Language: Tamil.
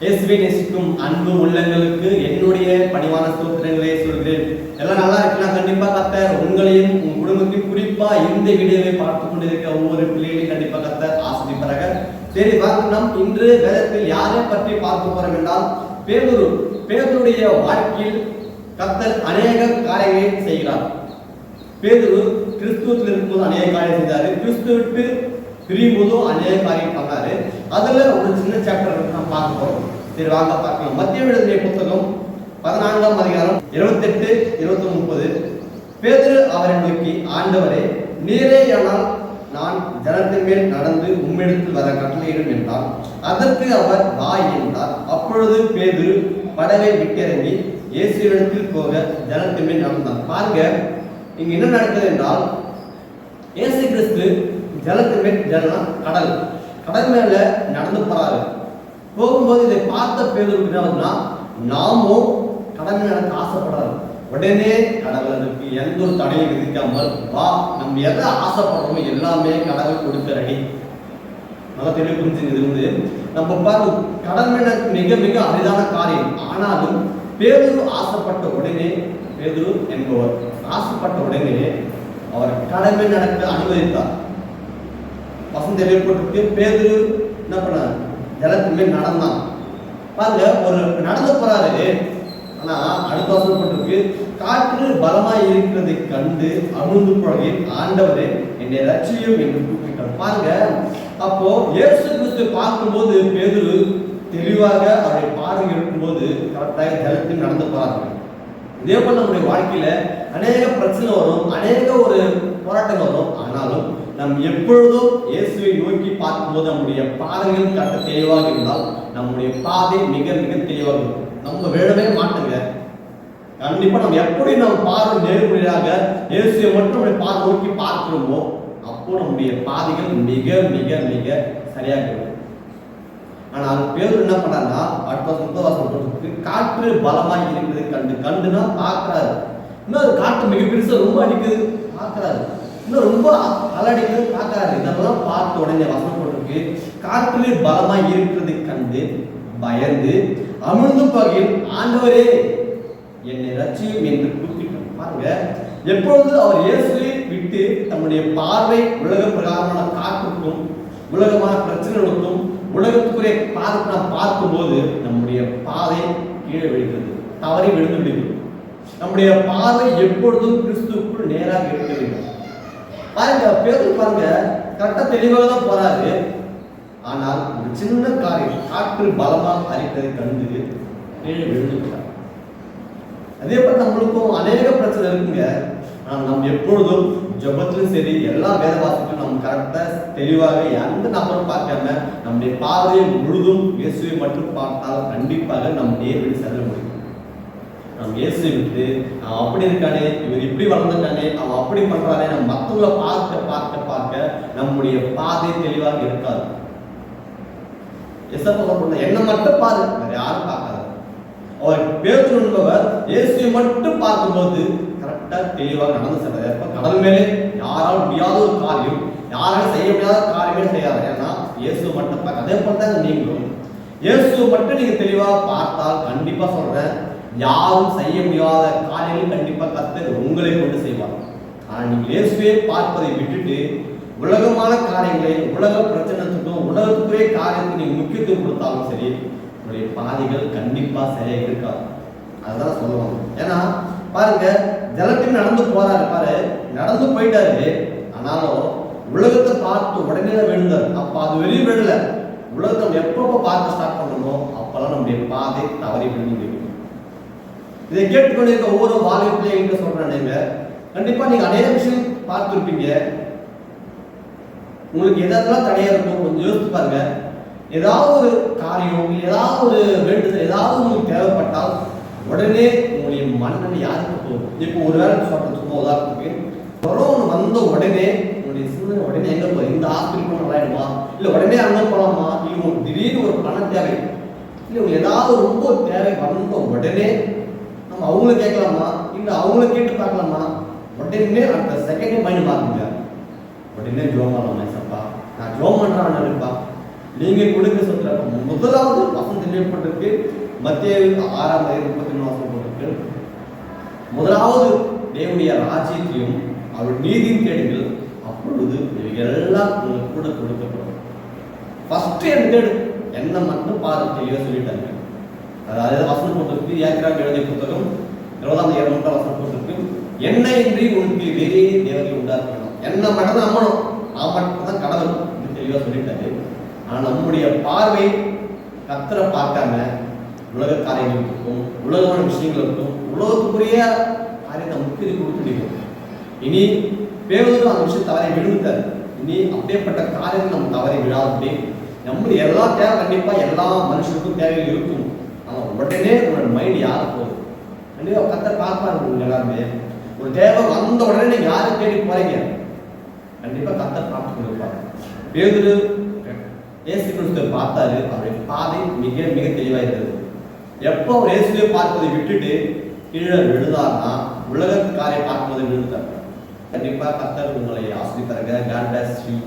இயேசுவை நேசிக்கும் அன்பு உள்ளங்களுக்கு என்னுடைய பணிவான ஸ்தோத்திரங்களை சொல்கிறேன். எல்லாம் நல்லா இருக்கலாம் கண்டிப்பா கத்தர் உங்களையும் உங்க குடும்பத்தையும் குறிப்பா இந்த வீடியோவை பார்த்து கொண்டிருக்க ஒவ்வொரு பிள்ளைகளையும் கண்டிப்பா கத்தர் ஆசிரியப்பார்கள் சரி வாங்க நம் இன்று வேதத்தில் யாரை பற்றி பார்க்க போறோம் என்றால் பேதுரு பேதுருடைய வாழ்க்கையில் கத்தர் அநேக காரியங்களை செய்கிறார். பேதுரு கிறிஸ்துவத்தில் இருக்கும்போது அநேக காரியம் செய்தார். கிறிஸ்துவிட்டு விட்டு பிரியும்போதும் அநேக காரியம் பார்த்தாரு அதுல ஒரு சின்ன சாப்டர் நான் பார்க்க போறோம். சரி வாங்க பார்க்கலாம். மத்திய எழுதிய புத்தகம் பதினான்காம் அதிகாரம் இருபத்தெட்டு இருபத்தி முப்பது பேதரு அவரை நோக்கி ஆண்டவரே நீரே ஆனால் நான் ஜனத்தின் மேல் நடந்து உம்மிடத்தில் வர கட்டளையிடும் என்றார் அதற்கு அவர் வா என்றார். அப்பொழுது பேதுரு படவை விட்டிறங்கி இயேசுவிடத்தில் போக ஜனத்தின் மேல் நடந்தார் பாருங்க இங்க என்ன நடக்குது என்றால் இயேசு கிறிஸ்து ஜலத்து மேல் ஜலம் கடல். கடல் மேல நடந்து போறாரு. போகும்போது இதை பார்த்த பேருக்கு என்ன நாமும் கடல் மேல நடக்க ஆசைப்படுறாரு உடனே கடவுள் அதுக்கு எந்த ஒரு தடையும் விதிக்காமல் வா நம்ம எதை ஆசைப்படுறோமோ எல்லாமே கடவுள் கொடுக்க ரெடி. நல்லா தெளிவு புரிஞ்சுங்க நம்ம பாரு கடல் மேல மிக மிக அரிதான காரியம். ஆனாலும் பேதுரு ஆசைப்பட்ட உடனே பேதுரு என்பவர் ஆசைப்பட்ட உடனே அவர் கடமை நடக்க அனுமதித்தார். வசந்த ஏற்பட்டு பேதுரு என்ன பண்ணார்? ஜலத்துமே நடந்தான். பாருங்க ஒரு நடந்து போறாரு. ஆனா அடுத்த வசனம் போட்டிருக்கு. காற்று பலமாய் இருக்கிறதை கண்டு அமிழ்ந்து போகையில் ஆண்டவரே என்னை ரட்சியும் என்று கூப்பிட்டார். பாருங்க அப்போ இயேசு கிறிஸ்து பார்க்கும்போது பேதுரு தெளிவாக அவருடைய பார்வை இருக்கும்போது கரெக்டாக ஜலத்தில் நடந்து போறாங்க இதே போல் நம்முடைய வாழ்க்கையில அநேக பிரச்சனை வரும் அநேக ஒரு போராட்டங்கள் வரும். ஆனாலும் நாம் எப்பொழுதும் இயேசுவை நோக்கி பார்க்கும்போது நம்முடைய பாதைகள் கட்ட தெளிவாக இருந்தால் நம்முடைய பாதை மிக மிக தெளிவாக இருக்கும். நம்ம வேணவே மாட்டுங்க. கண்டிப்பா நம்ம எப்படி நம்ம பார்வை நேர்மறையாக இயேசுவை மட்டும் நம்முடைய பார்வை நோக்கி பார்க்கிறோமோ அப்போ நம்முடைய பாதைகள் மிக மிக மிக சரியாக இருக்கும். ஆனால் பேர் என்ன பண்ணாருன்னா அடுத்த சுத்தவாசம் சொல்றதுக்கு காற்று பலமாக இருக்கிறது கண்டு கண்டுனா பார்க்கறாரு. இன்னும் காற்று மிக பெருசா ரொம்ப அடிக்குது. பார்க்கறாரு. இன்னும் ரொம்ப அலடிக்குது பார்க்கறாரு. இதெல்லாம் பார்த்த உடனே வசனம் போட்டிருக்கு. காற்றிலே பலமா இருக்கிறது கண்டு பயந்து அமிழ்ந்து பகையில் ஆண்டவரே என்னை ரட்சியும் என்று கூப்பிட்டார் பாருங்க. எப்பொழுது அவர் இயேசுவை விட்டு தம்முடைய பார்வை உலக பிரகாரமான காற்றுக்கும் உலகமான பிரச்சனைகளுக்கும் உலகத்துக்குரிய பாதத்தை நாம் பார்க்கும்போது நம்முடைய பாதை கீழே விழுகிறது. தவறி விழுந்து விடுகிறது. நம்முடைய பார்வை எப்பொழுதும் கிறிஸ்துக்குள் நேராக இருக்க வேண்டும். பாருங்க பேர் பாருங்க கரெக்டா தெளிவாக தான் போறாரு. ஆனால் ஒரு சின்ன காரியம் காற்று பலமாக அரித்ததை கண்டு கீழே அதே போல நம்மளுக்கும் அநேக பிரச்சனை இருக்குங்க. ஆனால் நம்ம எப்பொழுதும் ஜபத்திலும் சரி எல்லா வேத வாசிக்கும் நம்ம கரெக்டாக தெளிவாக எந்த நபரும் பார்க்காம நம்முடைய பார்வையை முழுதும் இயேசுவை மட்டும் பார்த்தால் கண்டிப்பாக நம்ம நேர்வழி செல்ல முடியும். நம்ம இயேசுவை விட்டு அவன் அப்படி இருக்கானே இவர் இப்படி வளர்ந்துட்டானே அவன் அப்படி பண்றானே நம்ம மற்றவங்களை பார்க்க பார்க்க பார்க்க நம்முடைய பாதை தெளிவாக இருக்காது. எசப்பா சொல்ற என்ன மட்டும் பாரு வேற யாரும் பார்க்காது. அவர் பேதுரு என்பவர் இயேசுவை மட்டும் பார்க்கும்போது கரெக்டா தெளிவாக நடந்து சென்றார் எப்ப? கடல் மேலே. யாரால் முடியாத ஒரு காரியம் யாராலும் செய்ய முடியாத காரியமே செய்யாது ஏன்னா இயேசு மட்டும் பார்க்க. அதே போல தான் நீங்களும். இயேசு மட்டும் நீங்க தெளிவா பார்த்தால் கண்டிப்பா சொல்றேன் யாரும் செய்ய முடியாத காரியங்களும் கண்டிப்பாக கத்தர் உங்களை கொண்டு செய்வார். ஆனால் நீங்கள் இயேசுவே பார்ப்பதை விட்டுட்டு உலகமான காரியங்களை உலக பிரச்சனைத்துக்கும் உலகத்துக்குரிய காரியத்துக்கு நீங்கள் முக்கியத்துவம் கொடுத்தாலும் சரி உங்களுடைய பாதைகள் கண்டிப்பாக சரியாக இருக்காது. அதுதான் சொல்லுவாங்க ஏன்னா பாருங்க ஜலத்தில் நடந்து போறாரு பாரு நடந்து போயிட்டாரு. ஆனாலும் உலகத்தை பார்த்து உடனே விழுந்தார். அப்போ அது வெளியே விழல. உலகத்தை எப்பப்போ பார்க்க ஸ்டார்ட் பண்ணணுமோ அப்போல்லாம் நம்முடைய பாதை தவறி விழுந்து இதை கேட்டுக்கொண்டிருக்க ஒவ்வொரு வாலிபத்திலையும் எங்க சொல்றேன் நீங்க கண்டிப்பா நீங்க அநேக விஷயம் பார்த்துருப்பீங்க. உங்களுக்கு எதெல்லாம் தடையா இருக்கும் கொஞ்சம் யோசித்து பாருங்க. ஏதாவது ஒரு காரியம் ஏதாவது ஒரு வேண்டுதல் ஏதாவது உங்களுக்கு தேவைப்பட்டால் உடனே உங்களுடைய மன்னன் யாருக்கு போகும் இப்போ ஒரு வேலை சொல்றது சும்மா உதாரணத்துக்கு. கொரோனா வந்த உடனே உங்களுடைய சிந்தனை உடனே எங்க போய் இந்த ஹாஸ்பிட்டல் போய் நல்லாயிடுமா உடனே அங்கே போகலாமா இல்லை உங்களுக்கு திடீர்னு ஒரு பணம் தேவை. இல்லை உங்களுக்கு ஏதாவது ரொம்ப தேவை வந்த உடனே நம்ம அவங்கள கேட்கலாமா? இல்லை அவங்கள கேட்டு பார்க்கலாமா? உடனே அந்த செகண்டே மைண்ட் மாறுங்க உடனே ஜோம் பண்ணலாம் சப்பா நான் ஜோம் பண்ணுறான் இருப்பா நீங்கள் கொடுக்க சொல்ற முதலாவது வசந்த தெரியப்பட்டிருக்கு மத்திய ஆறாம் தேதி முப்பத்தி மூணு வசனம் போட்டிருக்கு. முதலாவது தேவனுடைய ராஜ்யத்தையும் அவர் நீதியும் தேடுங்கள். அப்பொழுது எல்லாம் உங்களுக்கு கூட கொடுக்கப்படும். ஃபஸ்ட்டு என் தேடு என்ன மட்டும் பாரு தெளிவாக சொல்லிட்டாங்க. அதாவது வசனம் போட்டிருக்கு ஏக்கராக எழுதிய புத்தகம் இருபதாம் இரநூறு மூன்றாம் வசனம் போட்டிருக்கு. என்னை இன்றி உனக்கு வேறே தேவதை உண்டாக்கணும் என்ன மட்டும் தான் நம்பணும்? நான் மட்டும் தான் கடவுள் இது தெளிவாக சொல்லிட்டாரு. ஆனால் நம்முடைய பார்வை கத்தரை பார்க்காம உலக காரியங்களுக்கும் உலகமான விஷயங்களுக்கும் உலகத்துக்குரிய காரியத்தை முக்கியத்துவம் கொடுத்துட்டீங்க இனி பேருந்து அந்த விஷயம் தவறை விழுந்துட்டாரு. இனி அப்படியேப்பட்ட காரியங்கள் நம்ம தவறை விழாதபடி நம்முடைய எல்லா தேவை கண்டிப்பாக எல்லா மனுஷனுக்கும் தேவைகள் இருக்கும். உடனே உங்களோட மைண்ட் யார் போகுது கண்டிப்பாக கத்தர் பார்ப்பாரு உங்க எல்லாருமே ஒரு தேவை வந்த உடனே நீங்க யாரை தேடி போறீங்க கண்டிப்பா கத்தர் பார்த்து கொடுப்பாரு பேதுரு ஏசு கிறிஸ்துவை பார்த்தாரு அவருடைய பாதை மிக மிக தெளிவா இருந்தது எப்போ அவர் இயேசுவை பார்ப்பதை விட்டுட்டு கீழே விழுந்தார்னா உலகத்துக்காரை பார்க்கும்போது விழுந்தார் கண்டிப்பா கத்தர் உங்களை ஆசிரியர் காட் பிளஸ் யூ